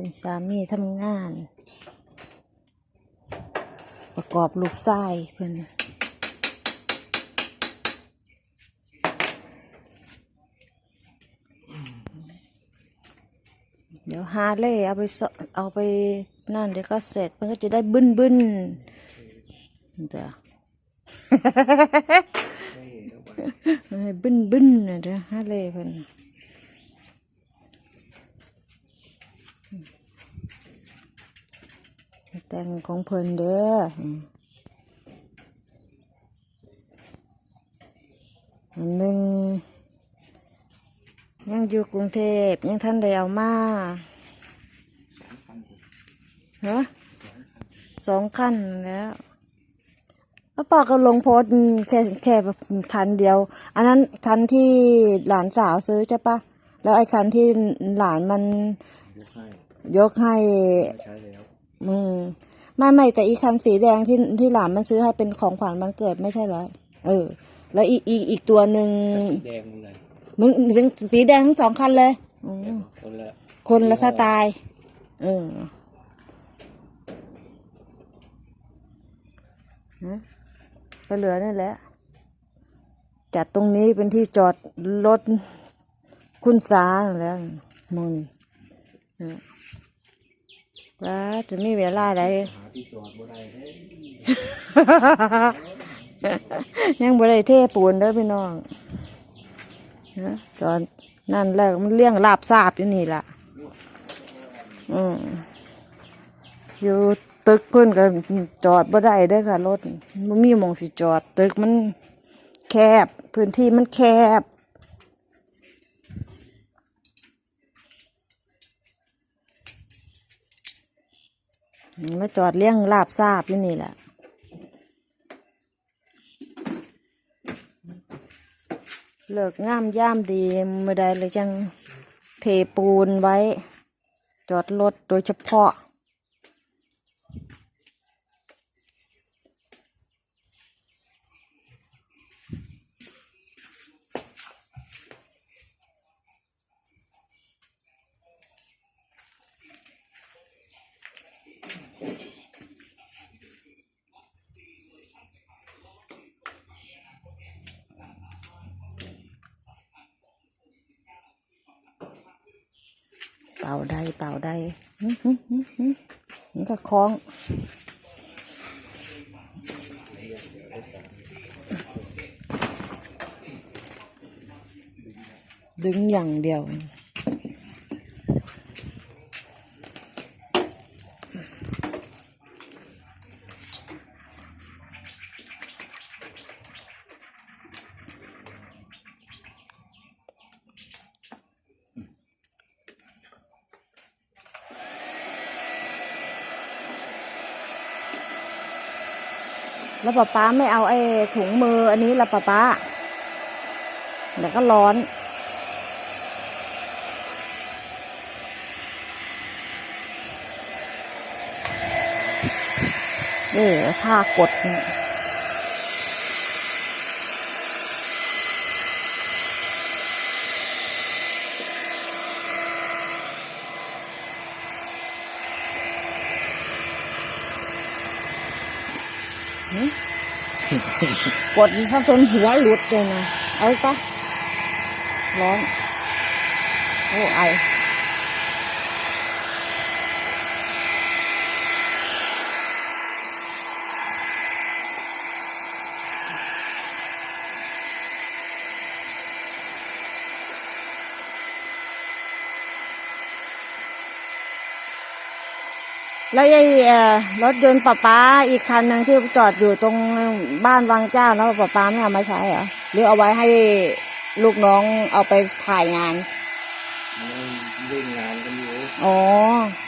คุณสามีทำงาน ประกอบลูกไส้เพิ่นเดี๋ยวฮาเล่เอาไปสเอาไปนั่นเดี๋ยวก็เสร็จมันก็จะได้บึ้นบึ้นๆจ้ะให้บึ้นบึ้นๆนะเด้อฮาเล่เพิ่น แต่งของเพิ่นเด้ออืมอันหนึ่งยังอยู่กรุงเทพยังท่านได้เอามาฮะสองขั้นแล้วแล้วป้าก็ลงโพสต์แค่แค่คันเดียว อันนั้นคันที่หลานสาวซื้อใช่ปะแล้วไอ้คันที่หลานมันยกให้ยกให้ใช้แล้ว อืมไม่ไม่แต่อีคันสีแดงที่ที่หลานมันซื้อให้เป็นของขวัญวันเกิดไม่ใช่เหรอเออ แล้วอีกอีกอีกตัวหนึ่งสีแดงเลยมึงถึงสีแดงทั้งสองคันเลยอืมคนละคนละสไตล์เออฮะก็เหลือนี่แหละ จัดตรงนี้เป็นที่จอดรถคุณสาแล้วมองนี่เออ ว่าจะมีเวลาใดหาที่จอดบ่ได้เฮ้ยยังบ่ได้เทปูนเด้อพี่น้องนะจอดนั่นแหล้วมันเลี้ยงลาบซาบอยู่นี่ล่ะอืมอยู่ตึกเพิ่นก็จอดบ่ได้เด้อค่ะรถมันมีหมองสิจอด ตึกมันแคบ พื้นที่มันแคบ มาจอดเลี้ยงลาบซาบอยู่นี่แหละเลิกงามย่ามดีเมื่อใดเลยจังเทปูนไว้ จอดรถโดยเฉพาะ ป่าได้เป่าได้หึหึหึหึมันก็คล้องดึงอย่างเดียว แล้วป้าป๊าไม่เอาไอ้ถุงมืออันนี้ละป้าป๊าเดี๋ยวก็ร้อนเออผ้ากดเนี่ย กดถ้าจนหัวหลุดเลยนะ เอาปะร้อน โอ้ไอ แล้วไอ้เอ่อรถยนต์ป้าป้าอีกคันหนึ่งที่จอดอยู่ตรงบ้านวังเจ้าแล้วป้าป้าไม่เอามาใช้เหรอหรือเอาไว้ให้ลูกน้องเอาไปถ่ายงานมันเล่นงานกันอยู่อ๋อเ